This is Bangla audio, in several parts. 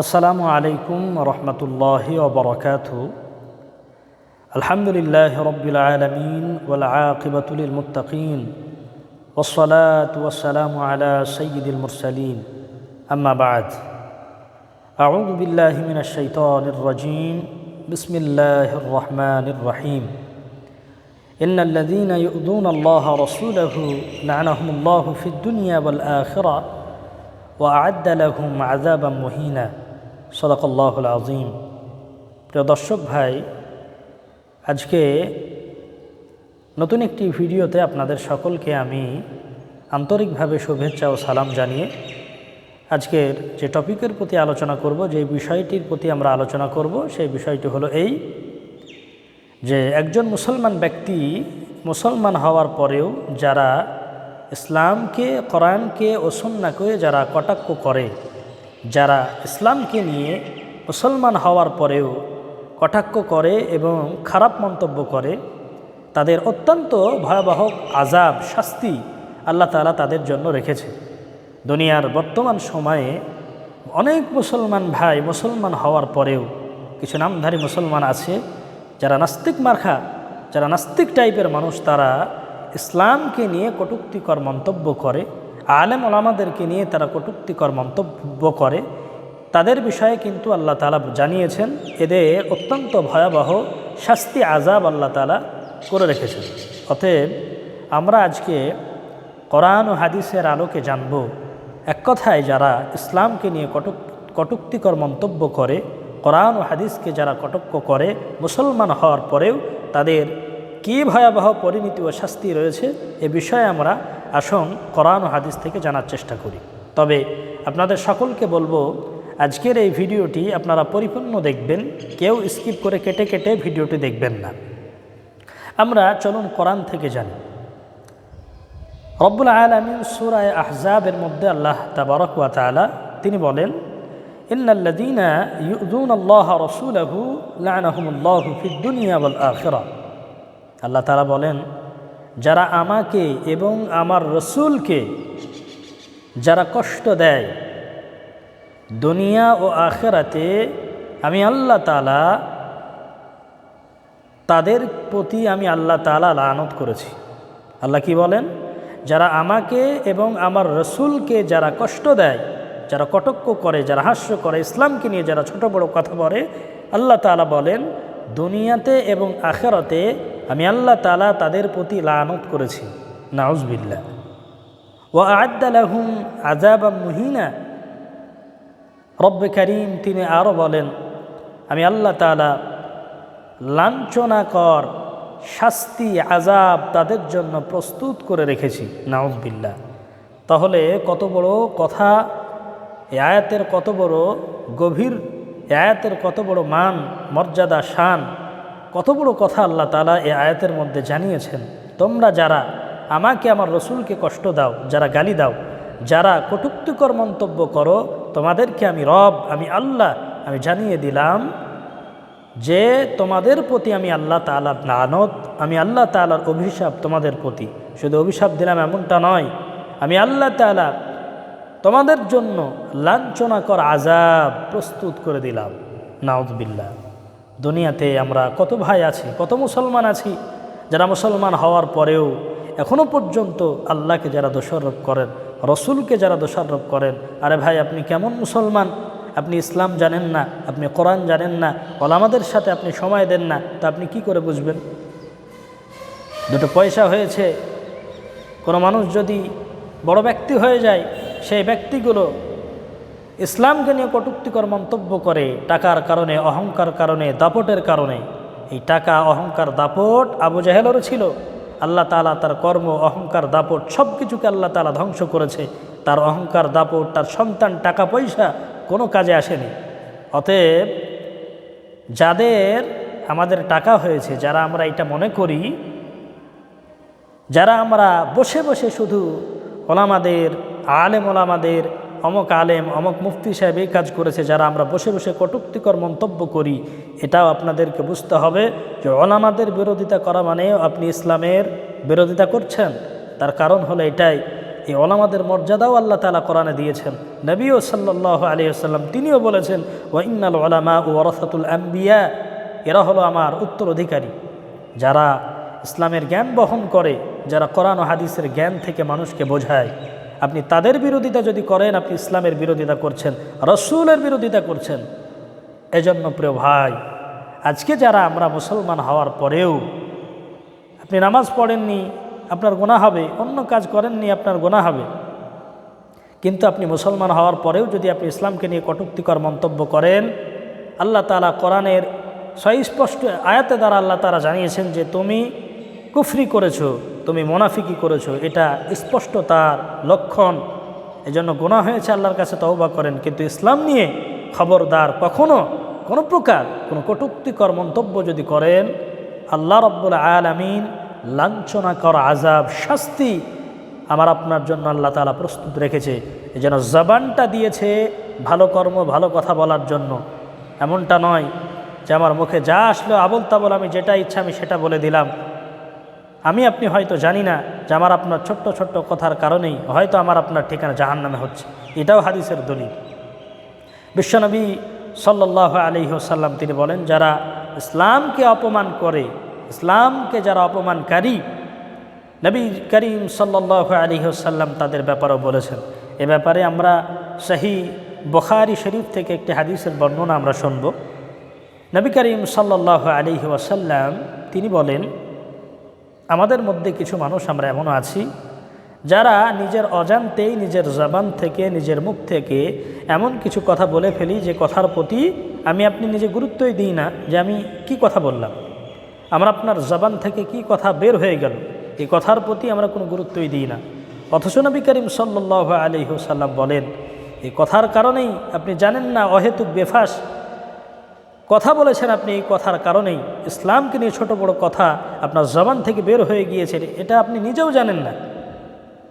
আসসালামু আলাইকুম রহমতুল্লাহ ওবরকাত আলহামদুলিল্লাহ রবিল আলমিন ওলাকিবতুল মুতাকিন والصلاة والسلام على سيد المرسلين أما بعد أعوذ بالله من الشيطان الرجيم بسم الله الرحمن الرحيم إن الذين يؤذون الله رسوله لعنهم الله في الدنيا والآخرة وأعد لهم عذابا مهينا সদাকল্লাহুল আজিম প্রিয় দর্শক ভাই, আজকে নতুন একটি ভিডিওতে আপনাদের সকলকে আমি আন্তরিকভাবে শুভেচ্ছা ও সালাম জানিয়ে আজকের যে টপিকের প্রতি আলোচনা করব, যে বিষয়টির প্রতি আমরা আলোচনা করব, সেই বিষয়টি হলো এই যে একজন মুসলমান ব্যক্তি মুসলমান হওয়ার পরেও যারা ইসলামকে, কোরআনকে ও করে যারা কটাক্ষ করে যারা ইসলামকে নিয়ে মুসলমান হওয়ার পরেও কটাক্ষ করে এবং খারাপ মন্তব্য করে, তাদের অত্যন্ত ভয়াবহ আজাব শাস্তি আল্লাহ তালা তাদের জন্য রেখেছে। দুনিয়ার বর্তমান সময়ে অনেক মুসলমান ভাই মুসলমান হওয়ার পরেও কিছু নামধারী মুসলমান আছে, যারা নাস্তিক মার্খা, যারা নাস্তিক টাইপের মানুষ, তারা ইসলামকে নিয়ে কটুক্তিকর মন্তব্য করে আলেম ওলামাদেরকে নিয়ে তারা কটুক্তিকর মন্তব্য করে। তাদের বিষয়ে কিন্তু আল্লাহ তালা জানিয়েছেন, এদের অত্যন্ত ভয়াবহ শাস্তি আজাব আল্লাহ তালা করে রেখেছেন। অতএব আমরা আজকে কোরআন ও হাদিসের আলোকে জানব, এক কথায় যারা ইসলামকে নিয়ে কটুক কটুক্তিকর মন্তব্য করে, কোরআন ও হাদিসকে যারা কটক্ষ করে, মুসলমান হওয়ার পরেও তাদের কী ভয়াবহ পরিণতি ও শাস্তি রয়েছে, এ বিষয়ে আমরা আসং কোরআন ও হাদিস থেকে জানার চেষ্টা করি। তবে আপনাদের সকলকে বলব, আজকের এই ভিডিওটি আপনারা পরিপূর্ণ দেখবেন, কেউ স্কিপ করে কেটে কেটে ভিডিওটি দেখবেন না। আমরা চলুন কোরআন থেকে জানি। রব্বুল আলমিন সুরায় আহজাবের মধ্যে আল্লাহ তাবারক ওয়া তালা তিনি বলেন আল্লাহ রাসূলাহু আল্লাহ তাআলা বলেন যারা আমাকে এবং আমার রসুলকে যারা কষ্ট দেয়, দুনিয়া ও আখেরাতে আমি আল্লাহ তালা তাদের প্রতি আমি আল্লাহ তালা লানত করেছি। আল্লাহ কি বলেন? যারা আমাকে এবং আমার রসুলকে যারা কষ্ট দেয়, যারা কটক্য করে, যারা হাস্য করে, ইসলামকে নিয়ে যারা ছোট বড় কথা বলে, আল্লাহ তালা বলেন, দুনিয়াতে এবং আখেরাতে আমি আল্লাহ তালা তাদের প্রতি লানত করেছি নাউজবিল্লা ও আদালাহুম আজাবা মুহিনা। রব্বে করিম তিনি আরও বলেন, আমি আল্লাহ তালা লাঞ্ছনাকর শাস্তি আজাব তাদের জন্য প্রস্তুত করে রেখেছি নাউজবিল্লা তাহলে কত বড় কথা আয়াতের কত বড় গভীর আয়াতের কত বড় মান, মর্যাদা, শান। কত বড় কথা আল্লাহ তালা এ আয়াতের মধ্যে জানিয়েছেন। তোমরা যারা আমাকে, আমার রসুলকে কষ্ট দাও, যারা গালি দাও, যারা কটুক্তিকর মন্তব্য করো, তোমাদেরকে আমি রব, আমি আল্লাহ, আমি জানিয়ে দিলাম যে তোমাদের প্রতি আমি আল্লাহ তালার নানত আমি আল্লাহ তালার অভিশাপ তোমাদের প্রতি। শুধু অভিশাপ দিলাম এমনটা নয়, আমি আল্লাহ তালা তোমাদের জন্য লাঞ্ছনাকর আজাব প্রস্তুত করে দিলাম। নাউদ্বিল্লা দুনিয়াতে আমরা কত ভাই আছি, কত মুসলমান আছি। যারা মুসলমান হওয়ার পরেও এখনও পর্যন্ত আল্লাহকে যারা দোষারোপ করেন, রসুলকে যারা দোষারোপ করেন, আরে ভাই আপনি কেমন মুসলমান? আপনি ইসলাম জানেন না, আপনি কোরআন জানেন না, ওলামাদের সাথে আপনি সময় দেন না, তা আপনি কি করে বুঝবেন? দুটো পয়সা হয়েছে, কোনো মানুষ যদি বড় ব্যক্তি হয়ে যায়, সেই ব্যক্তিগুলো ইসলামকে নিয়ে কটুক্তিকর মন্তব্য করে টাকার কারণে, অহংকার কারণে, দাপটের কারণে। এই টাকা, অহংকার, দাপট আবু জাহেলেরও ছিল। আল্লাহ তালা তার কর্ম, অহংকার, দাপট সব কিছুকে আল্লাহ তালা ধ্বংস করেছে। তার অহংকার, দাপট, তার সন্তান, টাকা, পয়সা কোনো কাজে আসেনি। অতএব যাদের আমাদের টাকা হয়েছে, যারা আমরা এটা মনে করি, যারা আমরা বসে বসে শুধু ওলামাদের, আলেম ওলামাদের অমক আলেম, অমক মুফতি সাহেব এই কাজ করেছে, যারা আমরা বসে বসে কটুক্তিকর মন্তব্য করি, এটাও আপনাদেরকে বুঝতে হবে যে ওলামাদের বিরোধিতা করা মানে আপনি ইসলামের বিরোধিতা করছেন। তার কারণ হলো এটাই, এই ওলামাদের মর্যাদাও আল্লাহ তালা কোরআনে দিয়েছেন। নবীও সাল্লাহ আলী আসাল্লাম তিনিও বলেছেন ও ওয়াইনাল ওলামা ও ওরসাতুল আম্বিয়া এরা হলো আমার উত্তরাধিকারী। যারা ইসলামের জ্ঞান বহন করে, যারা কোরআন ও হাদিসের জ্ঞান থেকে মানুষকে বোঝায়। আপনি তাদের বিরোধিতা যদি করেন, আপনি ইসলামের বিরোধিতা করছেন, রসুলের বিরোধিতা করছেন। এজন্য প্রিয় ভাই, আজকে যারা আমরা মুসলমান হওয়ার পরেও আপনি নামাজ পড়েননি, আপনার গোনা হবে, অন্য কাজ করেননি, আপনার গোনা হবে। কিন্তু আপনি মুসলমান হওয়ার পরেও যদি আপনি ইসলামকে নিয়ে কটুক্তিকর মন্তব্য করেন, আল্লাহ তালা কোরআনের সুস্পষ্ট আয়াতে দ্বারা আল্লাহ তারা জানিয়েছেন যে, তুমি কুফরি করেছ। তুমি মোনাফিকি করেছ, এটা স্পষ্ট তার লক্ষণ। এজন্য গোনা হয়েছে আল্লাহর কাছে তওবা করেন। কিন্তু ইসলাম নিয়ে খবরদার কখনো কোনো প্রকার কোনো কটুক্তিকর মন্তব্য যদি করেন, আল্লাহ রব্বুল আলামিন লাঞ্ছনাকর আজাব শাস্তি আমার আপনার জন্য আল্লাহ তালা প্রস্তুত রেখেছে। এই যেন জবানটা দিয়েছে ভালো কর্ম, ভালো কথা বলার জন্য। এমনটা নয় যে আমার মুখে যা আসলো আবল তাবল আমি যেটা ইচ্ছা আমি সেটা বলে দিলাম। আমি আপনি হয়তো জানি না যে আমার আপনার ছোট্ট ছোট্ট কথার কারণেই হয়তো আমার আপনার ঠিকানা জাহান নামে হচ্ছে। এটাও হাদিসের দলিল। বিশ্বনবী সাল্লাহ আলী সাল্লাম তিনি বলেন, যারা ইসলামকে অপমান করে, ইসলামকে যারা অপমানকারী, নবী করিম সাল্লাহ আলী সাল্লাম তাদের ব্যাপারেও বলেছেন। এ ব্যাপারে আমরা শাহি বখারি শরীফ থেকে একটি হাদিসের বর্ণনা আমরা শুনব। নবী করিম সাল্লাহ আলী ওয়াসাল্লাম তিনি বলেন আমাদের মধ্যে কিছু মানুষ আমরা এমনও আছি, যারা নিজের অজান্তেই নিজের জবান থেকে, নিজের মুখ থেকে এমন কিছু কথা বলে ফেলি যে কথার প্রতি আমি আপনি নিজে গুরুত্বই দিই না, যে আমি কি কথা বললাম, আমরা আপনার জবান থেকে কি কথা বের হয়ে গেল, এই কথার প্রতি আমরা কোনো গুরুত্বই দিই না। অথচ নবী করিম সাল্লাহ আলী সাল্লাম বলেন, এই কথার কারণেই আপনি জানেন না, অহেতুক বেফাস কথা বলেছেন আপনি এই কথার কারণেই। ইসলামকে নিয়ে ছোট বড় কথা আপনার জবান থেকে বের হয়ে গিয়েছে, এটা আপনি নিজেও জানেন না।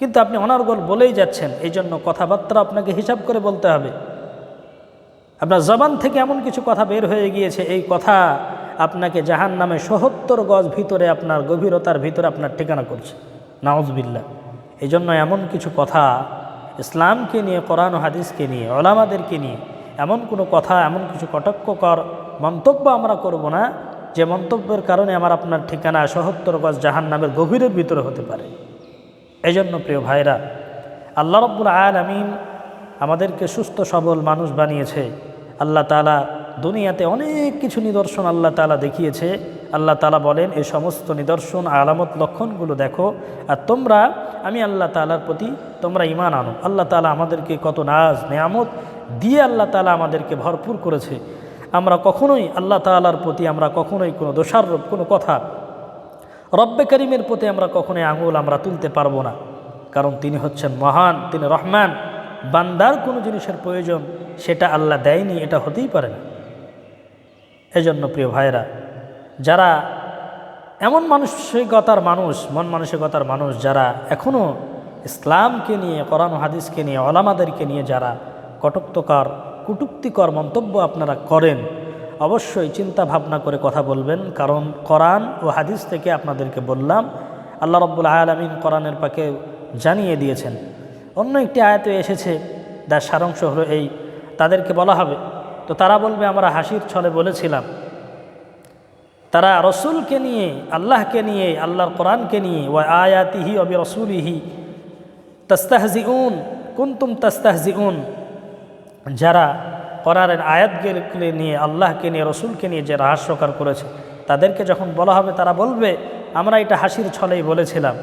কিন্তু আপনি অনার্গল বলেই যাচ্ছেন এই জন্য কথাবার্তা আপনাকে হিসাব করে বলতে হবে। আপনার জবান থেকে এমন কিছু কথা বের হয়ে গিয়েছে, এই কথা আপনাকে জাহান নামে সহত্তর গজ ভিতরে আপনার গভীরতার ভিতরে আপনার ঠিকানা করছে। নাওজবিল্লা এই জন্য এমন কিছু কথা ইসলামকে নিয়ে, কোরআন হাদিসকে নিয়ে, ওলামাদেরকে নিয়ে এমন কোনো কথা, এমন কিছু কটাক্ষকর মন্তব্য আমরা করব না, যে মন্তব্যের কারণে আমার আপনার ঠিকানা সহত্তর গজ জাহান নামের গভীরের ভিতরে হতে পারে। এই জন্য প্রিয় ভাইরা, আল্লাহ রব্বুল আয়াল আমিন আমাদেরকে সুস্থ, সবল মানুষ বানিয়েছে। আল্লাহ তালা দুনিয়াতে অনেক কিছু নিদর্শন আল্লাহ তালা দেখিয়েছে। আল্লাহ তালা বলেন এই সমস্ত নিদর্শন, আলামত, লক্ষণগুলো দেখো আর তোমরা, আমি আল্লাহ তালার প্রতি তোমরা ইমান আনো। আল্লাহ তালা আমাদেরকে কত নাজ, নেয়ামত দিয়ে আল্লাহ তালা আমাদেরকে ভরপুর করেছে। আমরা কখনোই আল্লাহ তালার প্রতি আমরা কখনোই কোনো দোষারোপ, কোনো কথা রব্বে করিমের প্রতি আমরা কখনোই আঙুল আমরা তুলতে পারব না। কারণ তিনি হচ্ছেন মহান, তিনি রহমান। বান্দার কোনো জিনিসের প্রয়োজন সেটা আল্লাহ দেয়নি, এটা হতেই পারে না। এজন্য প্রিয় ভাইরা যারা এমন মানসিকতার মানুষ, মন মানসিকতার মানুষ যারা এখনও ইসলামকে নিয়ে, কোরআন হাদিসকে নিয়ে, ওলামাদেরকে নিয়ে যারা কটুক্তকর, কুটুক্তিকর মন্তব্য আপনারা করেন। অবশ্যই চিন্তা ভাবনা করে কথা বলবেন, কারণ কোরআন ও হাদিস থেকে আপনাদেরকে বললাম, আল্লাহ রব্বুল আলমিন কোরআনের পাকে জানিয়ে দিয়েছেন। অন্য একটি আয়াতে এসেছে, যার সারাংশ হলো এই, তাদেরকে বলা হবে, তো তারা বলবে, আমরা হাসির ছলে বলেছিলাম। তারা রসুলকে নিয়ে, আল্লাহকে নিয়ে, আল্লাহর কোরআনকে নিয়ে ও আয়াতিহি অবি রসুলিহি তস্তাহজি উন কুন্তুম তস্তাহজি উন যারা কোরআনের আয়াতগুলি নিয়ে, আল্লাহকে নিয়ে, রসুলকে নিয়ে যে রহস্যকার করেছে, তাদেরকে যখন বলা হবে, তারা বলবে, আমরা এটা হাসির ছলেই বলেছিলাম।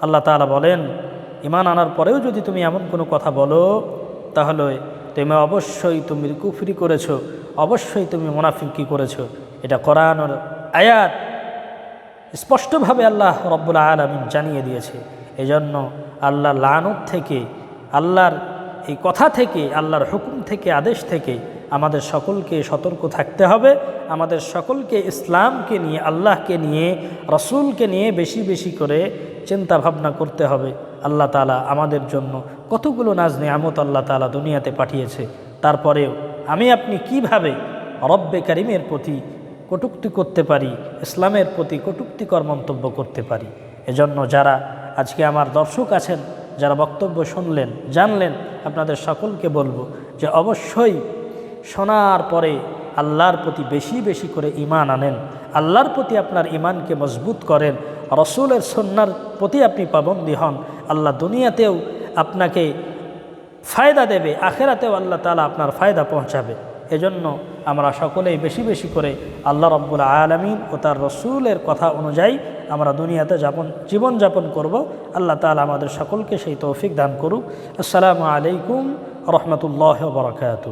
আল্লাহ তালা বলেন ইমান আনার পরেও যদি তুমি এমন কোনো কথা বলো, তাহলে তুমি অবশ্যই তুমি কুফরি করেছ, অবশ্যই তুমি মুনাফিকি করেছ। এটা কোরআনের আয়াত স্পষ্টভাবে আল্লাহ রব্বুল আলমিন জানিয়ে দিয়েছে। এজন্য আল্লাহ লানত থেকে আল্লাহর এই কথা থেকে, আল্লাহর হুকুম থেকে, আদেশ থেকে আমাদের সকলকে সতর্ক থাকতে হবে। আমাদের সকলকে ইসলামকে নিয়ে, আল্লাহকে নিয়ে, রসুলকে নিয়ে বেশি বেশি করে চিন্তা ভাবনা করতে হবে। আল্লাহ তালা আমাদের জন্য কতগুলো নাজ নিয়ামত আল্লাহ তালা দুনিয়াতে পাঠিয়েছে। তারপরেও আমি আপনি কীভাবে রব্বে কারিমের প্রতি কটুক্তি করতে পারি, ইসলামের প্রতি কটুক্তিকর মন্তব্য করতে পারি? এজন্য যারা আজকে আমার দর্শক আছেন যারা বক্তব্য শুনলেন, জানলেন, আপনাদের সকলকে বলব যে অবশ্যই শোনার পরে আল্লাহর প্রতি বেশি বেশি করে ইমান আনেন। আল্লাহর প্রতি আপনার ইমানকে মজবুত করেন। রসুলের সন্ন্যার প্রতি আপনি পাবন্দি হন। আল্লাহ দুনিয়াতেও আপনাকে ফায়দা দেবে, আখেরাতেও আল্লাহ তালা আপনার ফায়দা পৌঁছাবে। এজন্য আমরা সকলেই বেশি বেশি করে আল্লাহ রব্বুল আলমিন ও তার রসুলের কথা অনুযায়ী আমরা দুনিয়াতে যাপন, জীবনযাপন করব। আল্লাহ তালা আমাদের সকলকে সেই তৌফিক দান করুক। আসসালামু আলাইকুম রহমতুল্লাহ বরকাত